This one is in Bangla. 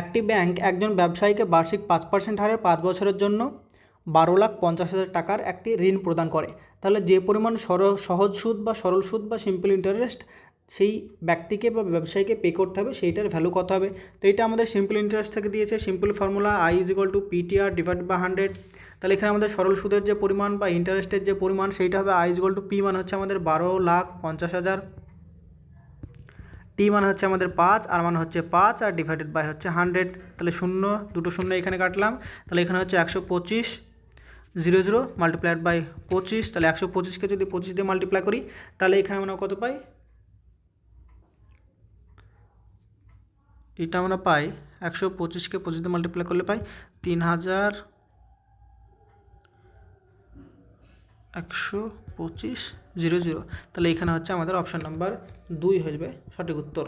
একটি ব্যাংক একজন ব্যবসায়ীকে বার্ষিক পাঁচ পার্সেন্ট হারে পাঁচ বছরের জন্য বারো লাখ পঞ্চাশ হাজার টাকার একটি ঋণ প্রদান করে। তাহলে যে পরিমাণ সর, সহজ সুদ বা সরল সুদ বা সিম্পল ইন্টারেস্ট সেই ব্যক্তিকে বা ব্যবসায়ীকে পে করতে হবে, সেইটার ভ্যালু কত হবে? তো এটা আমাদের সিম্পল ইন্টারেস্ট থেকে দিয়েছে। Simple formula I is equal to PTR divide by hundred তাহলে এখানে আমাদের সরল সুদের যে পরিমাণ বা ইন্টারেস্টের যে পরিমাণ, সেইটা হবে I is equal to P মানে হচ্ছে আমাদের বারো লাখ পঞ্চাশ হাজার। টি মানে হচ্ছে আমাদের পাঁচ, আর মানে হচ্ছে পাঁচ, আর ডিভাইডেড বাই হচ্ছে হান্ড্রেড তাহলে শূন্য, দুটো শূন্য এখানে কাটলাম। তাহলে এখানে হচ্ছে একশো পঁচিশ জিরো জিরো মাল্টিপ্লাইড বাই পঁচিশ। তাহলে একশো পঁচিশকে যদি পঁচিশ দিয়ে মাল্টিপ্লাই করি, তাহলে এখানে আমরা কত পাই? এটা আমরা পাই, একশো পঁচিশকে পঁচিশ দিয়ে মাল্টিপ্লাই করলে পাই তিন হাজার একশো পঁচিশ, জিরো জিরো। তাহলে এখানে হচ্ছে আমাদের অপশান নাম্বার দুই হয়ে যাবে সঠিক উত্তর।